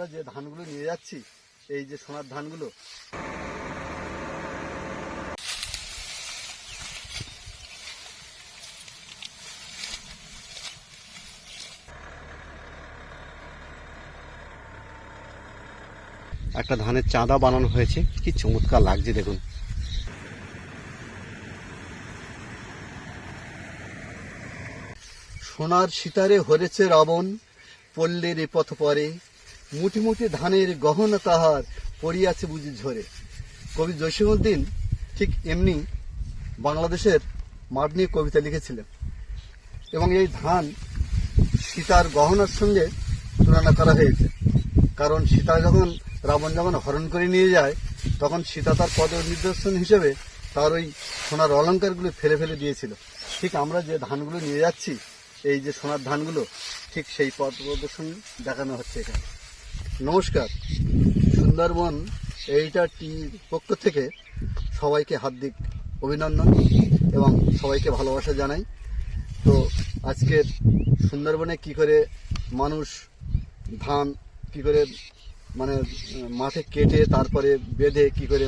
আমরা যে ধানগুলো নিয়ে যাচ্ছি, এই যে সোনার ধানগুলো। একটা ধানের চাঁদা বানানো হয়েছে। কি চমৎকার লাগছে, দেখুন। সোনার সিতারে হরেছে রাবণ পল্লের এ পথ পরে। মুঠি মুঠি ধানের গহনা তাহার পড়িয়াছে বুঝি ঝরে। কবি জসীমউদ্দিন ঠিক এমনি বাংলাদেশের মাঠ নিয়ে কবিতা লিখেছিলেন এবং এই ধান সীতার গহনার সঙ্গে তুলনা করা হয়েছে। কারণ সীতা যখন রাবণ যখন হরণ করে নিয়ে যায়, তখন সীতা তার পদ নিদর্শন হিসেবে তার ওই সোনার অলঙ্কারগুলো ফেলে ফেলে দিয়েছিল। ঠিক আমরা যে ধানগুলো নিয়ে যাচ্ছি, এই যে সোনার ধানগুলো, ঠিক সেই পথ প্রদর্শন দেখানো হচ্ছে এখানে। নমস্কার। সুন্দরবন এইটা পক্ষ থেকে সবাইকে হার্দিক অভিনন্দন এবং সবাইকে ভালোবাসা জানাই। তো আজকের সুন্দরবনে কি করে মানুষ ধান কি করে মানে মাঠে কেটে, তারপরে বেঁধে কি করে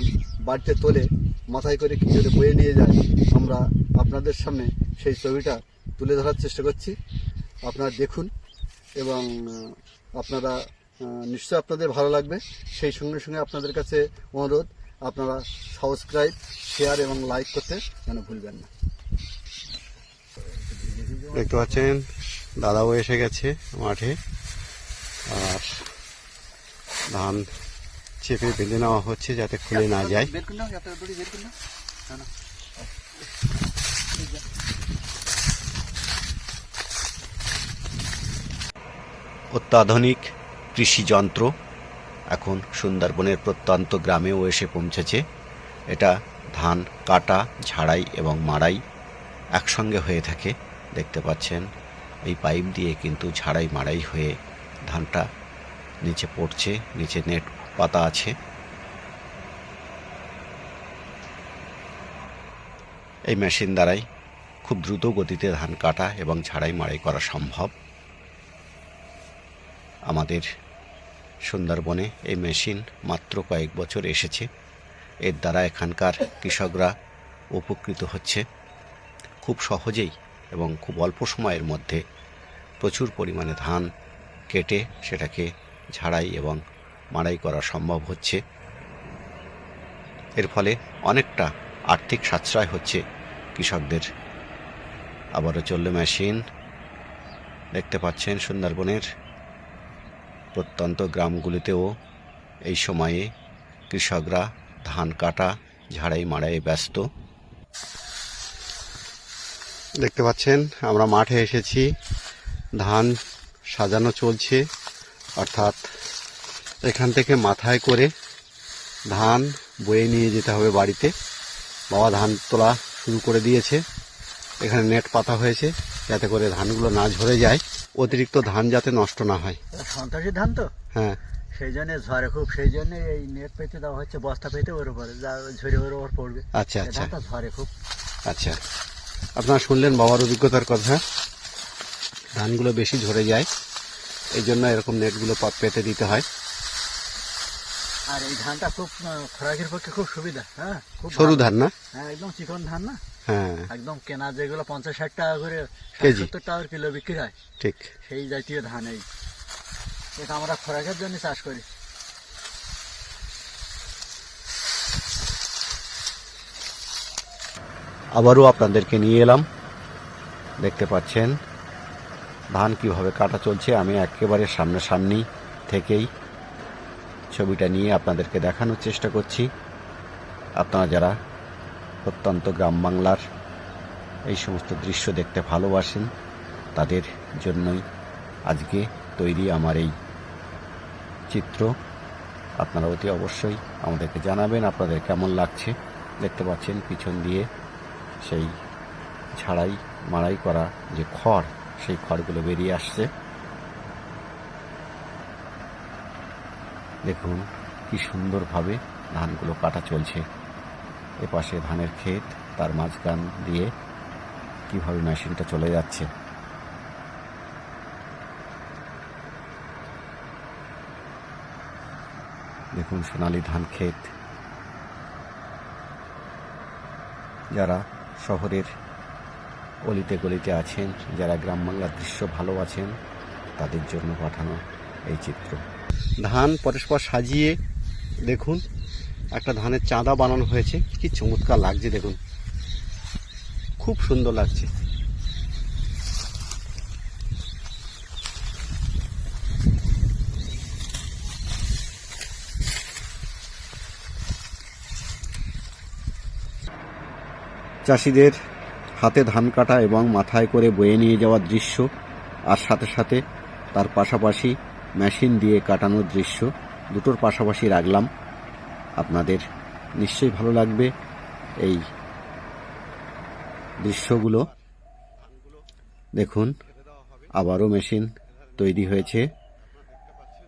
বাড়িতে তোলে, মাথায় করে কি করে বয়ে নিয়ে যায়, আমরা আপনাদের সামনে সেই ছবিটা তুলে ধরার চেষ্টা করছি। আপনারা দেখুন এবং আপনারা নিশ্চয় আপনাদের ভালো লাগবে। সেই সঙ্গে সঙ্গে আপনাদের কাছে অনুরোধ আপনারা সাবস্ক্রাইব শেয়ার এবং লাইক করতে যেন ভুলবেন না। দেখতে পাচ্ছেন দাদাও এসে গেছে মাঠে। আর ধান চেপে বেঁধে নেওয়া হচ্ছে যাতে খুলে না যায়। অত্যাধুনিক কৃষি যন্ত্র এখন সুন্দরবনের প্রত্যন্ত গ্রামেও এসে পৌঁছেছে। এটা ধান কাটা, ঝাড়াই এবং মাড়াই একসঙ্গে হয়ে থাকে। দেখতে পাচ্ছেন, এই পাইপ দিয়ে কিন্তু ঝাড়াই মাড়াই হয়ে ধানটা নিচে পড়ছে, নিচে নেট পাতা আছে। এই মেশিন দ্বারাই খুব দ্রুত গতিতে ধান কাটা এবং ঝাড়াই মাড়াই করা সম্ভব। আমাদের সুন্দরবনে এই মেশিন মাত্র কয়েক বছর এসেছে। এর দ্বারা এখানকার কৃষকরা উপকৃত হচ্ছে। খুব সহজেই এবং খুব অল্প সময়ের মধ্যে প্রচুর পরিমাণে ধান কেটে সেটাকে ঝাড়াই এবং মাড়াই করা সম্ভব হচ্ছে। এর ফলে অনেকটা আর্থিক সাশ্রয় হচ্ছে কৃষকদের। আবারও চললে মেশিন। দেখতে পাচ্ছেন সুন্দরবনের প্রত্যন্ত গ্রামগুলিতেও এই সময়ে কৃষকরা ধান কাটা, ঝাড়াই মাড়াই ব্যস্ত। দেখতে পাচ্ছেন, আমরা মাঠে এসেছি। ধান সাজানো চলছে, অর্থাৎ এখান থেকে মাথায় করে ধান বয়ে নিয়ে যেতে হবে বাড়িতে। বাবা ধান তোলা শুরু করে দিয়েছে। এখানে নেট পাতা হয়েছে, যাতে করে ধানগুলো না ঝরে যায়। অতিরিক্ত ধান যাতে নষ্ট না হয়। সন্ত্রাসী ধান তো? হ্যাঁ। সেই জন্য ঝড়ে খুব সেই জন্য এই নেট পেতে দেওয়া হচ্ছে বস্তা পেতে ওর উপরে যা ঝরে ওর উপর পড়বে। আচ্ছা আচ্ছা। ঝড়ে খুব। আচ্ছা। আপনারা শুনলেন বাবার অভিজ্ঞতার কথা। ধানগুলো বেশি ঝরে যায় এই জন্য এরকম নেটগুলো পেতে দিতে হয়। আর এই ধানটা খুব খোরাকের পক্ষে খুব সুবিধা হ্যাঁ? খুব সরু ধান না? হ্যাঁ একদম চিকন ধান না? হ্যাঁ। একদম কেনা যেগুলো পঞ্চাশ ষাট টাকা করে কেজি। সত্তর টাকার কিলো বিক্রি হয়। ঠিক। সেই জাতীয় ধান এই। এটা আমরা খোরাকের জন্য চাষ করি। আবারও আপনাদেরকে নিয়ে এলাম। দেখতে পাচ্ছেন ধান কীভাবে কাটা চলছে আমি একেবারে সামনাসামনি থেকেই ছবিটা নিয়ে আপনাদেরকে দেখানোর চেষ্টা করছি। আপনারা যারা প্রত্যন্ত গ্রাম বাংলার। এই সমস্ত দৃশ্য দেখতে ভালোবাসেন। তাদের জন্যই আজকে তৈরি আমার এই চিত্র। আপনারা অতি অবশ্যই আমাদেরকে জানাবেন, আপনাদের কেমন লাগছে। দেখতে পাচ্ছেন পিছন দিয়ে সেই ঝাড়াই মাড়াই করা যে খড়, সেই খড়গুলো বেরিয়ে আসছে। দেখুন কি সুন্দরভাবে ধানগুলো কাটা চলছে। এপাশে ধানের ক্ষেত, তার মাঝখান দিয়ে কীভাবে মেশিনটা চলে যাচ্ছে। দেখুন সোনালি ধান ক্ষেত। যারা শহরের অলিতে গলিতে আছেন, যারা গ্রাম বাংলার দৃশ্য ভালো আছেন, তাদের জন্য পাঠানো এই চিত্র। ধান পরস্পর সাজিয়ে দেখুন একটা ধানের চাঁদা বানানো হয়েছে। কি চমৎকার লাগছে দেখুন। খুব সুন্দর লাগছে। চাষিদের হাতে ধান কাটা এবং মাথায় করে বয়ে নিয়ে যাওয়ার দৃশ্য আর সাথে সাথে তার পাশাপাশি মেশিন দিয়ে কাটানোর দৃশ্য, দুটোর পাশাপাশি রাখলাম। আপনাদের নিশ্চয়ই ভালো লাগবে এই দৃশ্যগুলো। দেখুন, আবারও মেশিন তৈরি হয়েছে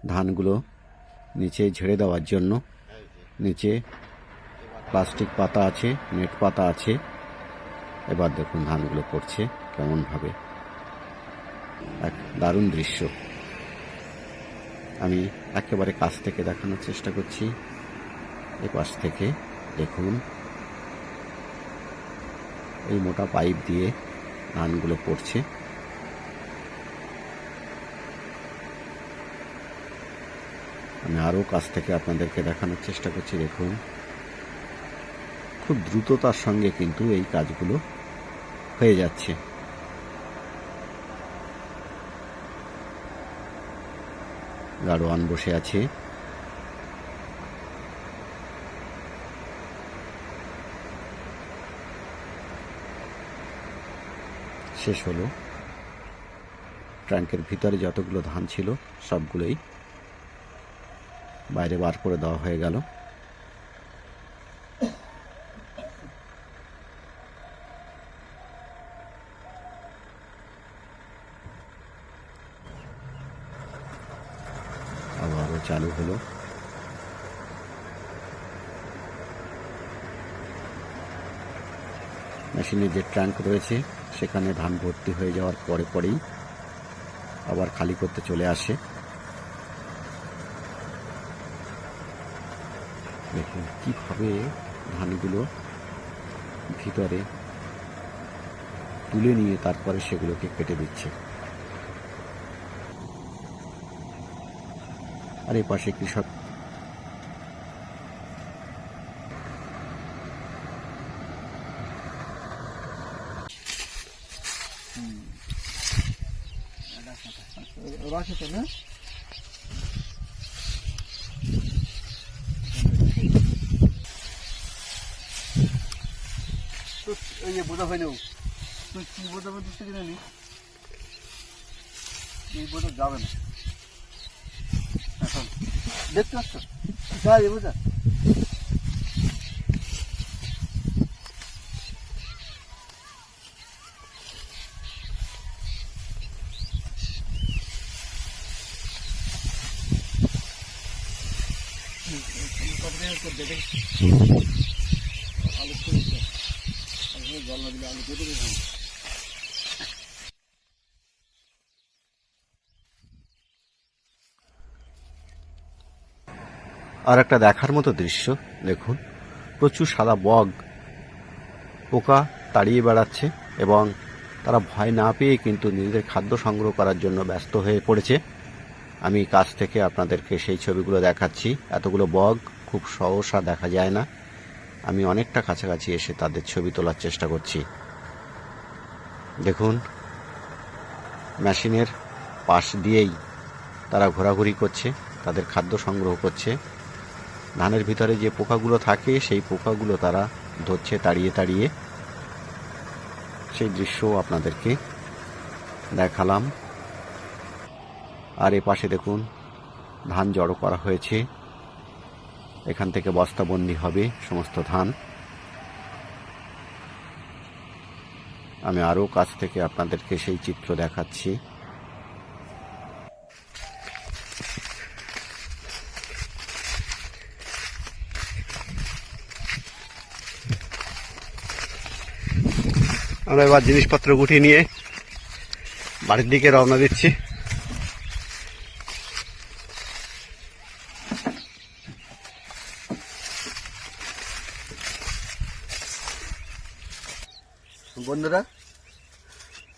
ধানগুলো নিচে ঝেড়ে দেওয়ার জন্য। নিচে প্লাস্টিক পাতা আছে, নেট পাতা আছে। এবার দেখুন ধানগুলো পড়ছে কেমনভাবে। এক দারুণ দৃশ্য। আমি একেবারে কাছ থেকে দেখানোর চেষ্টা করছি। এ পাশ থেকে দেখুন। এই মোটা পাইপ দিয়ে ধানগুলো পড়ছে। আমি আরও কাছ থেকে আপনাদেরকে দেখানোর চেষ্টা করছি, দেখুন। খুব দ্রুততার সঙ্গে কিন্তু এই কাজগুলো হয়ে যাচ্ছে। গাড়োয়ান বসে আছে। শেষ হলো। ট্যাঙ্কের ভিতরে যতগুলো ধান ছিল, সবগুলোই বাইরে বার করে দেওয়া হয়ে গেল। আবারও চালু হলো। মেশিনের যে ট্যাঙ্ক রয়েছে সেখানে ধান ভর্তি হয়ে যাওয়ার পরে পরেই আবার খালি করতে চলে আসে। দেখুন, কীভাবে ধানগুলো ভিতরে তুলে নিয়ে তারপরে সেগুলোকে কেটে দিচ্ছে। আর এই পাশে কৃষক রাখে তো, না? তো ওই যে বোঝা হয়নি তুই কি বোঝা দিচ্ছে কিনা নি বোঝা যাবে না। এখন। দেখতে পাচ্ছ? বোঝা। আর একটা দেখার মতো দৃশ্য, দেখুন, প্রচুর সাদা বগ, পোকা তাড়িয়ে বেড়াচ্ছে এবং তারা ভয় না পেয়ে কিন্তু নিজেদের খাদ্য সংগ্রহ করার জন্য ব্যস্ত হয়ে পড়েছে। আমি কাছ থেকে আপনাদেরকে সেই ছবিগুলো দেখাচ্ছি, এতগুলো বগ খুব সহসা দেখা যায় না। আমি অনেকটা কাছাকাছি এসে তাদের ছবি তোলার চেষ্টা করছি। দেখুন, মেশিনের পাশ দিয়েই তারা ঘোরাঘুরি করছে, তাদের খাদ্য সংগ্রহ করছে। ধানের ভিতরে যে পোকাগুলো থাকে, সেই পোকাগুলো তারা ধরছে তাড়িয়ে তাড়িয়ে। সেই দৃশ্য আপনাদেরকে দেখালাম। আর এ পাশে দেখুন, ধান জড়ো করা হয়েছে। এখান থেকে বস্তাবন্দি হবে, সমস্ত ধান। আমি আরও কাছ থেকে আপনাদেরকে সেই চিত্র দেখাচ্ছি। আমরা এবার জিনিসপত্র গুটিয়ে নিয়ে বাড়ির দিকে রওনা দিচ্ছি।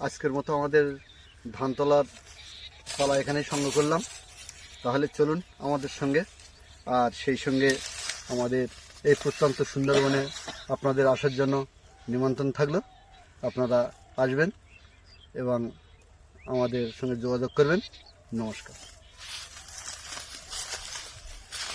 আজকের মতো আমাদের ধানতলার পালা এখানেই সঙ্গ করলাম। তাহলে চলুন আমাদের সঙ্গে। আর সেই সঙ্গে আমাদের এই প্রত্যন্ত সুন্দরবনে আপনাদের আসার জন্য নিমন্ত্রণ থাকল। আপনারা আসবেন এবং আমাদের সঙ্গে যোগাযোগ করবেন। নমস্কার।